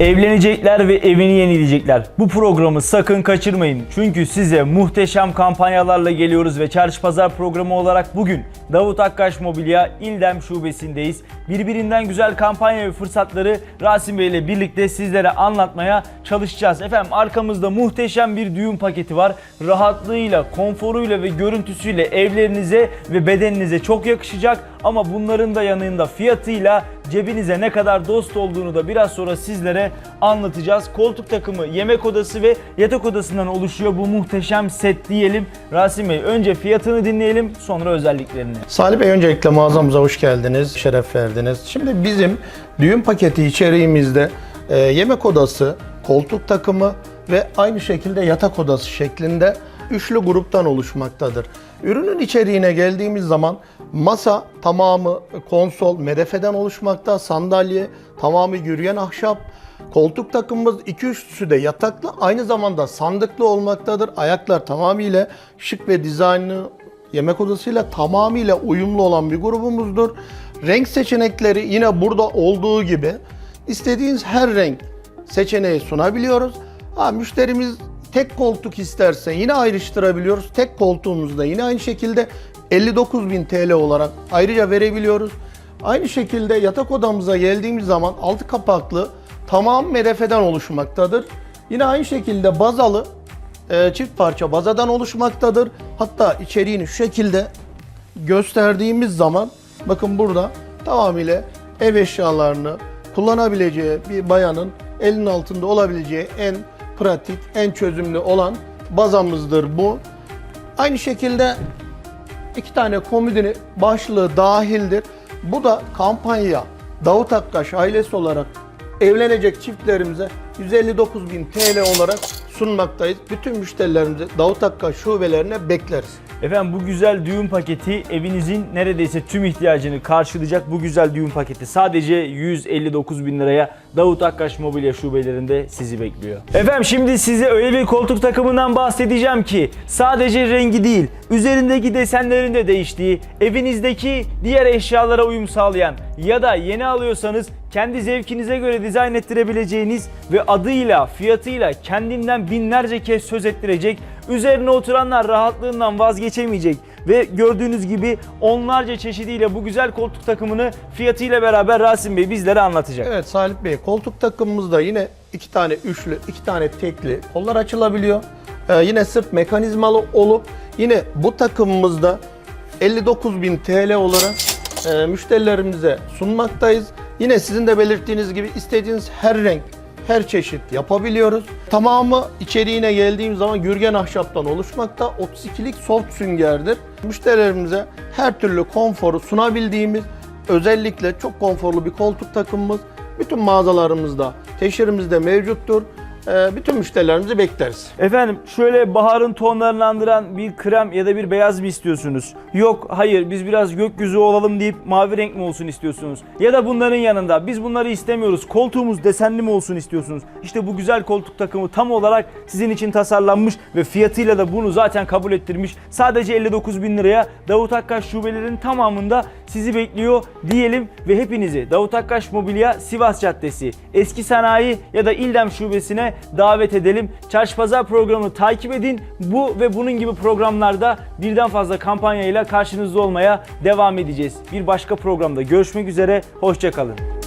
Evlenecekler ve evini yenileyecekler. Bu programı sakın kaçırmayın. Çünkü size muhteşem kampanyalarla geliyoruz ve çarşı pazar programı olarak bugün Davut Akkaş Mobilya İldem Şubesindeyiz. Birbirinden güzel kampanya ve fırsatları Rasim Bey ile birlikte sizlere anlatmaya çalışacağız. Efendim arkamızda muhteşem bir düğün paketi var. Rahatlığıyla, konforuyla ve görüntüsüyle evlerinize ve bedeninize çok yakışacak. Ama bunların da yanında fiyatıyla cebinize ne kadar dost olduğunu da biraz sonra sizlere anlatacağız. Koltuk takımı, yemek odası ve yatak odasından oluşuyor bu muhteşem set diyelim. Rasim Bey önce fiyatını dinleyelim sonra özelliklerini. Salih Bey öncelikle mağazamıza hoş geldiniz, şeref verdiniz. Şimdi bizim düğün paketi içeriğimizde e, yemek odası, koltuk takımı ve aynı şekilde yatak odası şeklinde üçlü gruptan oluşmaktadır. Ürünün içeriğine geldiğimiz zaman masa tamamı konsol, medefeden oluşmakta, sandalye tamamı yürüyen ahşap, Koltuk takımımız iki üstüsü de yataklı aynı zamanda sandıklı olmaktadır. Ayaklar tamamıyla şık ve dizaynlı yemek odasıyla tamamıyla uyumlu olan bir grubumuzdur. Renk seçenekleri yine burada olduğu gibi istediğiniz her renk seçeneği sunabiliyoruz. Ha, müşterimiz tek koltuk isterse yine ayrıştırabiliyoruz. Tek koltuğumuzda yine aynı şekilde 59.000 TL olarak ayrıca verebiliyoruz. Aynı şekilde yatak odamıza geldiğimiz zaman altı kapaklı tamam medefeden oluşmaktadır. Yine aynı şekilde bazalı e, çift parça bazadan oluşmaktadır. Hatta içeriğini şu şekilde gösterdiğimiz zaman bakın burada tamamıyla ev eşyalarını kullanabileceği bir bayanın elinin altında olabileceği en pratik, en çözümlü olan bazamızdır bu. Aynı şekilde iki tane komodini başlığı dahildir. Bu da kampanya Davut Akkaş ailesi olarak evlenecek çiftlerimize 159.000 TL olarak sunmaktayız. Bütün müşterilerimizi Davut Akkaş şubelerine bekleriz. Efendim bu güzel düğün paketi evinizin neredeyse tüm ihtiyacını karşılayacak bu güzel düğün paketi sadece 159 bin liraya Davut Akkaş Mobilya şubelerinde sizi bekliyor. Efendim şimdi size öyle bir koltuk takımından bahsedeceğim ki sadece rengi değil üzerindeki desenlerin de değiştiği evinizdeki diğer eşyalara uyum sağlayan ya da yeni alıyorsanız kendi zevkinize göre dizayn ettirebileceğiniz ve adıyla, fiyatıyla kendinden binlerce kez söz ettirecek, üzerine oturanlar rahatlığından vazgeçemeyecek ve gördüğünüz gibi onlarca çeşidiyle bu güzel koltuk takımını fiyatıyla beraber Rasim Bey bizlere anlatacak. Evet Salih Bey koltuk takımımızda yine iki tane üçlü, iki tane tekli kollar açılabiliyor. Ee, yine sırt mekanizmalı olup yine bu takımımızda 59.000 TL olarak e, müşterilerimize sunmaktayız. Yine sizin de belirttiğiniz gibi istediğiniz her renk, her çeşit yapabiliyoruz. Tamamı içeriğine geldiğim zaman gürgen ahşaptan oluşmakta. 32'lik soft süngerdir. Müşterilerimize her türlü konforu sunabildiğimiz özellikle çok konforlu bir koltuk takımımız bütün mağazalarımızda, teşhirimizde mevcuttur. Ee, bütün müşterilerimizi bekleriz. Efendim şöyle baharın tonlarını andıran bir krem ya da bir beyaz mı istiyorsunuz? Yok hayır biz biraz gökyüzü olalım deyip mavi renk mi olsun istiyorsunuz? Ya da bunların yanında biz bunları istemiyoruz koltuğumuz desenli mi olsun istiyorsunuz? İşte bu güzel koltuk takımı tam olarak sizin için tasarlanmış ve fiyatıyla da bunu zaten kabul ettirmiş. Sadece 59 bin liraya Davut Akkaş şubelerinin tamamında sizi bekliyor diyelim ve hepinizi Davut Akkaş Mobilya Sivas Caddesi Eski Sanayi ya da İldem Şubesi'ne davet edelim. Çarşı Pazar programını takip edin. Bu ve bunun gibi programlarda birden fazla kampanyayla karşınızda olmaya devam edeceğiz. Bir başka programda görüşmek üzere. Hoşçakalın.